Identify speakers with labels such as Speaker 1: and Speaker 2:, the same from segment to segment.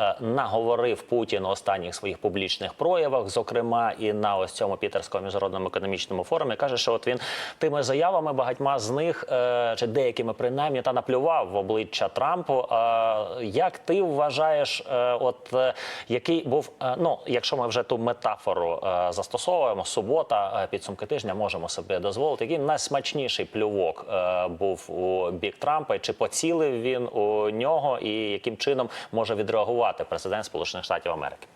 Speaker 1: е, наговорив Путін у останніх своїх публічних проявах, зокрема і на ось цьому Пітерському міжнародному економічному форумі, каже, що от він тими заявами багатьма з них е, чи деякими принаймні та наплював в обличчя Трампу. Е, Як ти вважаєш, от який був ну, якщо ми вже ту метафору застосовуємо, субота, підсумки тижня можемо собі дозволити. Який найсмачніший плювок був у бік Трампа? Чи поцілив він у нього, і яким чином може відреагувати президент Сполучених Штатів Америки?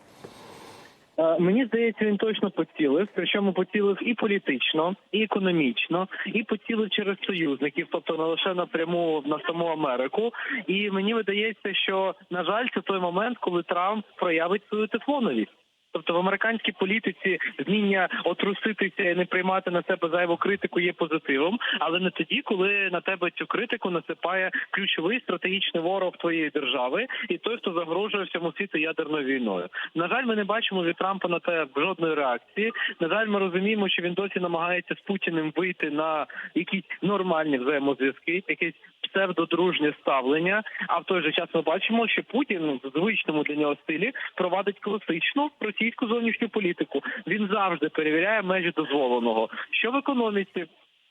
Speaker 2: Е, Мені здається, він точно поцілив. Причому поцілив і політично, і економічно, і поцілив через союзників, тобто не лише напряму на саму Америку. І мені видається, що на жаль, це той момент, коли Трамп проявить свою тефлоновість. Тобто в американській політиці вміння отруситися і не приймати на себе зайву критику є позитивом, але не тоді, коли на тебе цю критику насипає ключовий стратегічний ворог твоєї держави і той, хто загрожує всьому світу ядерною війною. На жаль, ми не бачимо від Трампа на те жодної реакції. На жаль, ми розуміємо, що він досі намагається з Путіним вийти на якісь нормальні взаємозв'язки, якесь псевдодружнє ставлення. А в той же час ми бачимо, що Путін в звичному для нього стилі провадить класичну російську зовнішню політику. Він завжди перевіряє межі дозволеного. Що в економіці?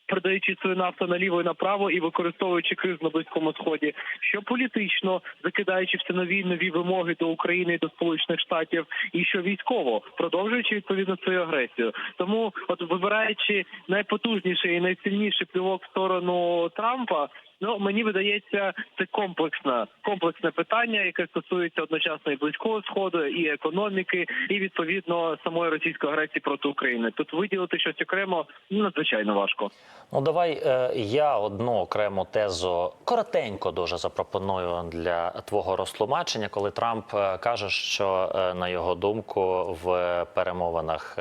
Speaker 2: Продаючи свою нафту наліво і направо і використовуючи кризу на близькому сході, що політично закидаючи все нові нові вимоги до України і до Сполучених Штатів, і що військово продовжуючи відповідно свою агресію. Тому, от вибираючи найпотужніший і найсильніший плювок в сторону Трампа, ну мені видається, це комплексне комплексне питання, яке стосується одночасно і близького сходу, і економіки, і відповідно самої російської агресії проти України. Тут виділити щось окремо ну, надзвичайно важко.
Speaker 1: Ну давай е, я одну окрему тезу коротенько дуже запропоную для твого розтлумачення, коли Трамп е, каже, що е, на його думку в перемовинах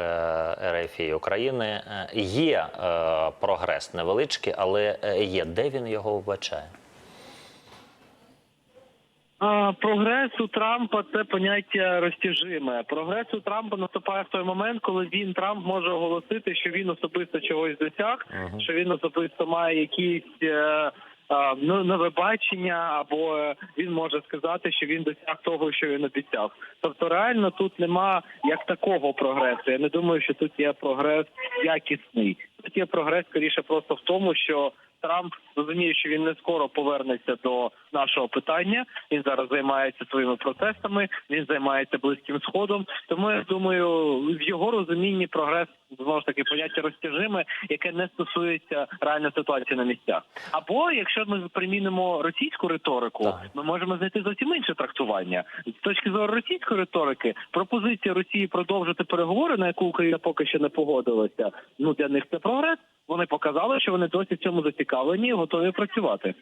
Speaker 1: РФ і України є прогрес невеличкий, але є. Де він його
Speaker 2: А, прогрес у Трампа це поняття розтяжиме. Прогрес у Трампа наступає в той момент, коли він Трамп може оголосити, що він особисто чогось досяг,
Speaker 1: Мгм.
Speaker 2: що він особисто має якісь. Е, ну, нове бачення, або е, він може сказати, що він досяг того, що він обіцяв. Тобто, реально тут нема як такого прогресу. Я не думаю, що тут є прогрес якісний. Є прогрес скоріше просто в тому, що Трамп розуміє, що він не скоро повернеться до нашого питання. Він зараз займається своїми протестами. Він займається близьким сходом. Тому я думаю, в його розумінні прогрес знову ж таки поняття розтяжиме, яке не стосується реальної ситуації на місцях. Або якщо ми примінимо російську риторику,
Speaker 1: Так.
Speaker 2: ми можемо знайти зовсім інше трактування з точки зору російської риторики. Пропозиція Росії продовжити переговори, на яку Україна поки що не погодилася. Ну для них це прогрес. Вони показали, що вони досі в цьому зацікавлені готові працювати.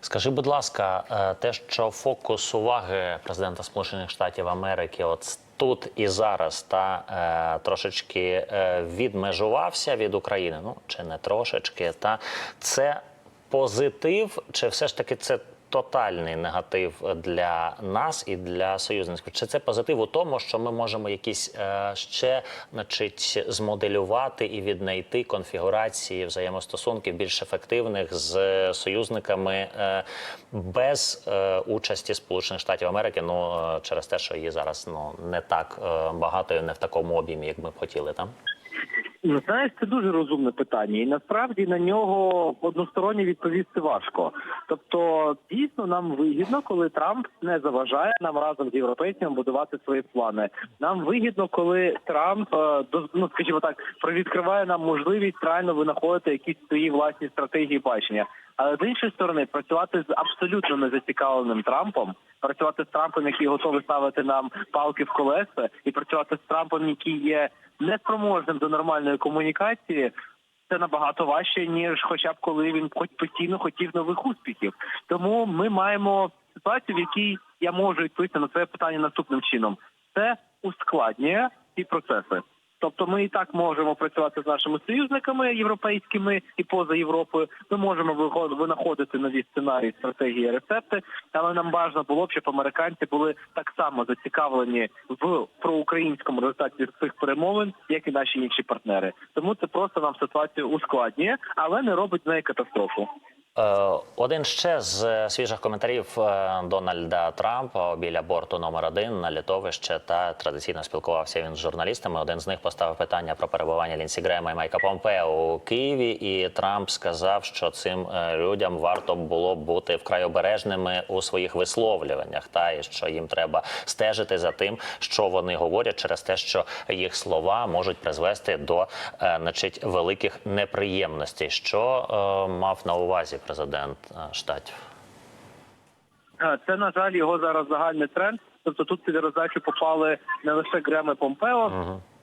Speaker 1: Скажи, будь ласка, е, те, що фокус уваги президента Сполучених Штатів Америки, от тут і зараз, та е, трошечки е, відмежувався від України. Ну чи не трошечки, та це позитив, чи все ж таки це тотальний негатив для нас і для союзників? Чи це позитив у тому, що ми можемо якісь е, ще значить, змоделювати і віднайти конфігурації взаємостосунків більш ефективних з союзниками е, без е, участі Сполучених Штатів Америки? Ну через те, що її зараз ну не так багато і не в такому об'ємі, як ми б хотіли там.
Speaker 2: Ну, Знаєш, це дуже розумне питання, і насправді на нього односторонньо відповісти важко. Тобто, дійсно нам вигідно, коли Трамп не заважає нам разом з європейцями будувати свої плани. Нам вигідно, коли Трамп е, ну, скажімо так, провідкриває нам можливість реально винаходити якісь свої власні стратегії бачення. Але з іншої сторони, працювати з абсолютно незацікавленим Трампом, працювати з Трампом, який готовий ставити нам палки в колеса, і працювати з Трампом, який є неспроможним до нормальної комунікації. Це набагато важче, ніж хоча б коли він хоч постійно хотів нових успіхів. Тому ми маємо ситуацію, в якій я можу відповісти на це питання наступним чином. Це ускладнює ці процеси. Тобто, ми і так можемо працювати з нашими союзниками європейськими і поза Європою. Ми можемо винаходити нові сценарії, стратегії, рецепти. Але нам бажано було б, щоб американці були так само зацікавлені в проукраїнському результаті цих перемовин, як і наші інші партнери. Тому це просто нам ситуацію ускладнює, але не робить неї катастрофу.
Speaker 1: Е, Один ще з е, свіжих коментарів е, Дональда Трампа біля борту номер один на літовище та традиційно спілкувався він з журналістами. Один з них поставив питання про перебування Лінсі Грема і Майка Помпео у Києві. І Трамп сказав, що цим людям варто було бути вкрай обережними у своїх висловлюваннях, та і що їм треба стежити за тим, що вони говорять, через те, що їх слова можуть призвести до значить, великих неприємностей. Що е, мав на увазі президент е, штатів?
Speaker 2: Е, Це на жаль його зараз загальний тренд. Тобто тут під роздачу попали не лише Греми Помпео,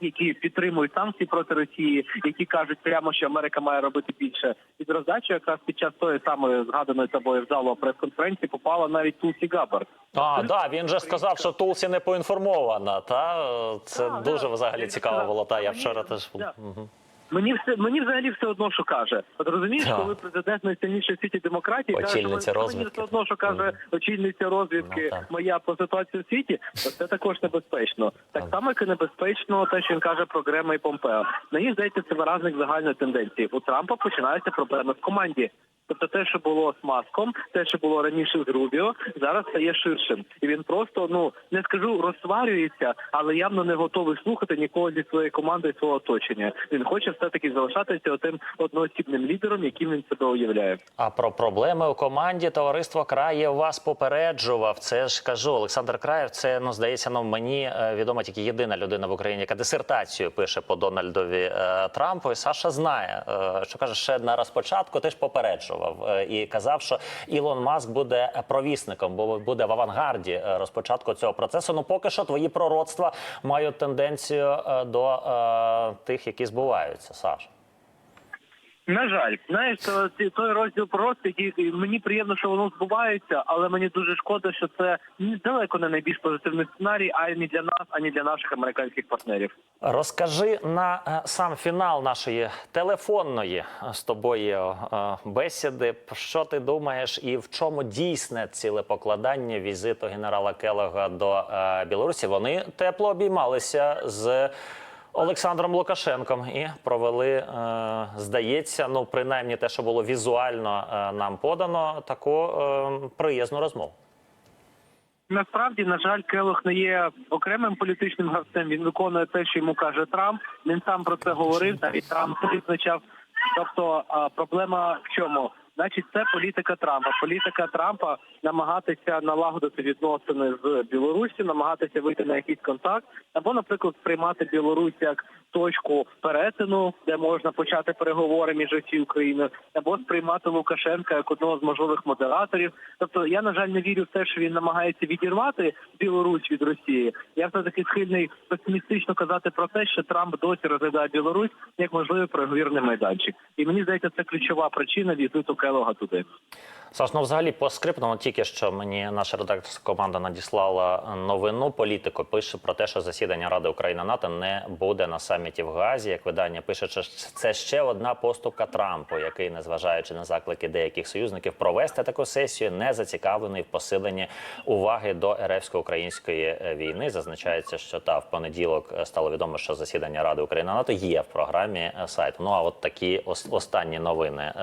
Speaker 2: які підтримують санкції проти Росії, які кажуть прямо, що Америка має робити більше. Під роздачу якраз під час тої самої згаданої тобою в залу прес-конференції попала навіть Тулсі Габбард.
Speaker 1: А, да, він же сказав, що Тулсі не поінформована. Та це
Speaker 2: Да,
Speaker 1: дуже
Speaker 2: да.
Speaker 1: взагалі цікаво було. Та я вчора теж
Speaker 2: да.
Speaker 1: Мгм.
Speaker 2: Мені все мені взагалі все одно, що каже. От розумієш, коли президент найсильнішої в світі демократії каже, мені все одно, що каже очільниця розвідки
Speaker 1: Ну,
Speaker 2: моя по ситуації в світі, то це також небезпечно. Так само, як і небезпечно, те, що він каже про Грема і Помпео. Мені здається, це виразник загальної тенденції. У Трампа починаються проблеми в команді. Тобто те, що було з маском, те, що було раніше з Рубіо, зараз стає ширшим, і він просто ну не скажу розсварюється, але явно не готовий слухати нікого зі своєї команди свого оточення. Він хоче все таки залишатися отим одноосібним лідером, яким він себе уявляє.
Speaker 1: А про проблеми у команді товариство Краєв вас попереджував. Це ж кажу, Олександр Краєв. Це ну здається, ну мені е, відома тільки єдина людина в Україні, яка дисертацію пише по Дональдові е, Трампу. І Саша знає, е, що каже, ще на розпочатку теж попереджував е, і казав, що Ілон Маск буде провісником, бо буде в авангарді е, розпочатку цього процесу. Ну поки що твої пророцтва мають тенденцію е, до е, тих, які збуваються. Саш.
Speaker 2: На жаль, знаєш, то той розділ просто, який мені приємно, що воно збувається, але мені дуже шкода, що це далеко не найбільш позитивний сценарій, ані для нас, ані для наших американських партнерів.
Speaker 1: Розкажи на е, сам фінал нашої телефонної е, з тобою е, бесіди. Що ти думаєш, і в чому дійсне цілепокладання візиту генерала Келога до Білорусі? Вони тепло обіймалися з Олександром Лукашенком і провели, е, здається, ну принаймні те, що було візуально е, нам подано, таку е, приязну розмову.
Speaker 2: Насправді, на жаль, Келох не є окремим політичним гравцем. Він виконує те, що йому каже Трамп. Він сам про це говорив. Навіть Трамп це відзначав. Тобто проблема в чому? Значить, це політика Трампа. Політика Трампа намагатися налагодити відносини з Білорусі, намагатися вийти на якийсь контакт, або, наприклад, сприймати Білорусь як точку перетину, де можна почати переговори між Росією Україною, або сприймати Лукашенка як одного з можливих модераторів. Тобто, я на жаль не вірю в те, що він намагається відірвати Білорусь від Росії. Я все таки схильний песимістично казати про те, що Трамп досі розглядає Білорусь як можливий переговірний майданчик. І мені здається, це ключова причина візиту Келога туди.
Speaker 1: Саш, ну взагалі по скриптному тільки що мені наша редакторська команда надіслала новину. Політико пише про те, що засідання Ради України НАТО не буде на саміті в Газі. Як видання пише, що це ще одна поступка Трампу, який, незважаючи на заклики деяких союзників, провести таку сесію, не зацікавлений в посиленні уваги до РФсько-української е, війни. Зазначається, що та в понеділок е, стало відомо, що засідання Ради України НАТО є в програмі е, сайту. Ну а от такі останні новини.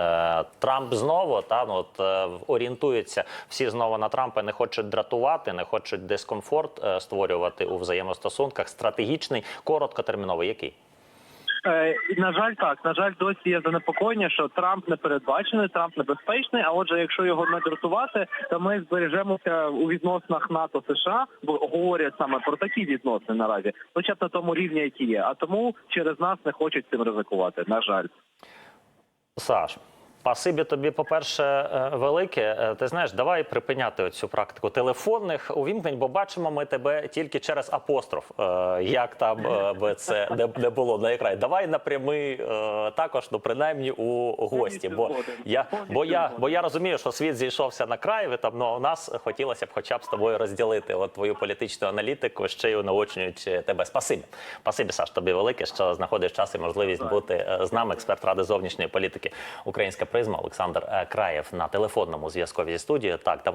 Speaker 1: Трамп знову та ну от орієнтуються всі знову на Трампа. Не хочуть дратувати, не хочуть дискомфорт е, створювати у взаємостосунках. Стратегічний, короткотерміновий. Який?
Speaker 2: Е, на жаль, так на жаль, досі є занепокоєння, що Трамп не передбачений, Трамп небезпечний. А отже, якщо його не дратувати, то ми збережемося у відносинах НАТО США, бо говорять саме про такі відносини наразі, хоча б на тому рівні, які є. А тому через нас не хочуть цим ризикувати. На жаль.
Speaker 1: Саш, Спасибі тобі, по-перше, е, велике. Е, Ти знаєш, давай припиняти цю практику телефонних увімкнень, бо бачимо ми тебе тільки через апостроф, е, як там би це не, було на екрані. Давай напрямий е, також, ну принаймні у гості. Бо я, бо я, бо я розумію, що світ зійшовся на краєві. Там ну, у нас хотілося б, хоча б з тобою розділити от твою політичну аналітику, ще й наочнюють тебе. Спасибі. Спасибі, Саш, тобі велике, що знаходиш час і можливість бути з нами. Експерт ради зовнішньої політики Українська призма Олександр е, Краєв на телефонному зв'язку зі студією. Так, давай.